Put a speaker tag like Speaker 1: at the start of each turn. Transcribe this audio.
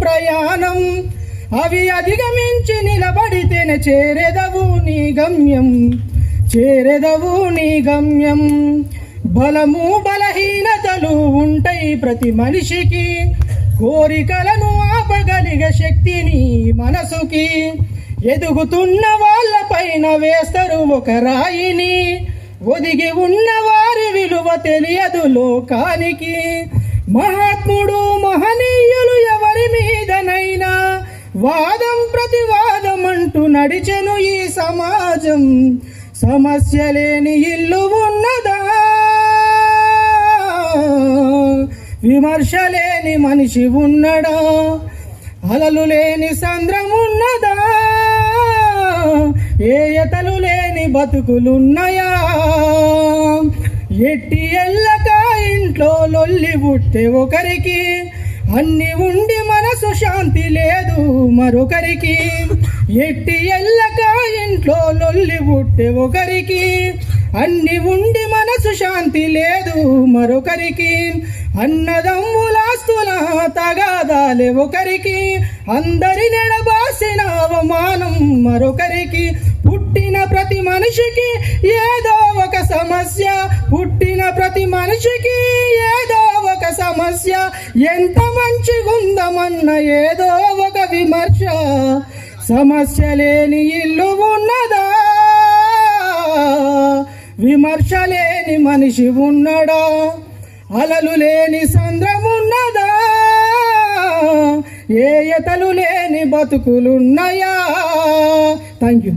Speaker 1: ప్రయాణం. అవి అధిగమించి నిలబడితేనే చేరెదవు నీ గమ్యం. చేరెదవు నీ గమ్యం. బలము బలహీనతలు ఉంటాయి ప్రతి మనిషికి. కోరికలను ఆపగలిగే శక్తిని మనసుకి. ఎదుగుతున్న వాళ్ళపైన వేస్తారు ఒక రాయిని. ఒదిగి ఉన్న వారి విలువ తెలియదు లోకానికి. మహాత్ముడు నడిచెను ఈ సమాజం. సమస్య లేని ఇల్లు ఉన్నదా? విమర్శ లేని మనిషి ఉన్నడా? అలలు లేని సంద్రం ఉన్నదా? ఏయతలు లేని బతుకులున్నాయా? ఎట్టి ఎల్లక ఇంట్లో లొల్లి పుట్టే ఒకరికి అన్ని ఉండి మనసు శాంతి లేదు మరొకరికి. ఎట్టి ఎల్లక ఇంట్లో లొల్లి పుట్టే ఒకరికి. అన్ని ఉండి మనసు శాంతి లేదు మరొకరికి. అన్నదమ్ములాస్తుల తగాదాలే ఒకరికి. అందరి నెడబాసిన అవమానం మరొకరికి. పుట్టిన ప్రతి మనిషికి ఏదో ఒక సమస్య. పుట్టిన ప్రతి మనిషికి ఏదో ఒక సమస్య. ఎంత మంచిగుందమన్న ఏదో ఒక విమర్శ. సమస్య లేని ఇల్లు ఉన్నదా? విమర్శ లేని మనిషి ఉన్నడా? అలలు లేని సంద్రమున్నదా ఏయతలు లేని బతుకులున్నాయా? Thank you